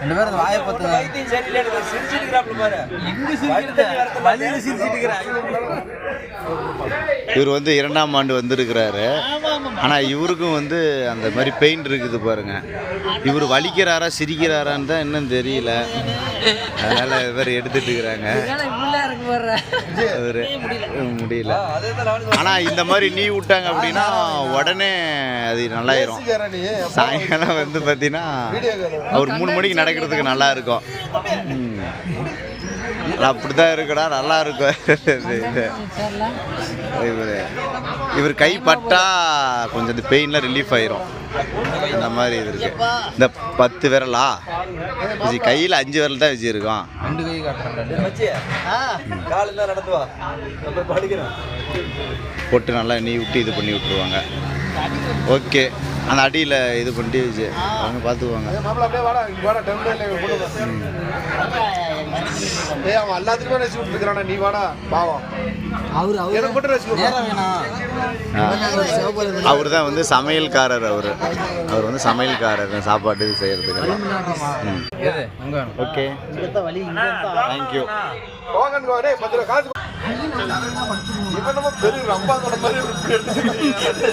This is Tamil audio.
ரெண்டு பேரும் வாயை பார்த்து வைத்தியம் சரியில்லை பாரு. எங்க சிரிக்கிறது? வழியில சிரிச்சிட்டு இவர் வந்து இரண்டாம் ஆண்டு வந்திருக்கிறாரு. ஆனால் இவருக்கும் வந்து அந்த மாதிரி பெயின் இருக்குது பாருங்க. இவர் வலிக்கிறாரா சிரிக்கிறாரான்னு தான் இன்னும் தெரியல. அதனால இவர் எடுத்துட்டு இருக்கிறாங்க. அவரு முடியல. ஆனால் இந்த மாதிரி நீ விட்டாங்க அப்படின்னா உடனே அது நல்லாயிரும். சாயங்காலம் வந்து பார்த்தீங்கன்னா அவர் மூணு மணிக்கு நடக்கிறதுக்கு நல்லா இருக்கும். ம். ஆனா அப்படிதான் இருக்குடா நல்லா இருக்கும். இவர் இவர் கை பட்டா கொஞ்சம் இந்த பெயின்லாம் ரிலீஃப் ஆயிரும். அந்த மாதிரி இது இருக்கு. இந்த பத்து விரலா? இது கையில் அஞ்சு விரல் தான் வச்சுருக்கோம் ரெண்டு கை காட்டுறாங்க. மச்சி காலையில் தான் நடந்து வா. நம்ம படிக்கிறோம் போட்டு நல்லா நீ விட்டு இது பண்ணி விட்டுருவாங்க. ஓகே. அந்த அடியில் இது பண்ணிட்டு வச்சு அவங்க பார்த்துக்குவாங்க மாப்பிள்ள அப்படியே வாடா இங்க வாடா டெம்பிள் போட்டு ஏய் அவன் எல்லாத்துக்குமே ரசி விட்டுருக்கானா நீ வாடா பாவம் அவரு அவரு. எனக்கு மட்டும் ரசி அவர் தான் வந்து சமையல்காரர் அவர். அவர் வந்து சமையல்காரர் சாப்பாடு வேணும் ஓகே. தேங்க்யூ போகன் டேய் பத்து ரூபா காசு இவன் நம்ம பெரிய ரம்பா கூட மாதிரி எடுத்துக்கிட்டு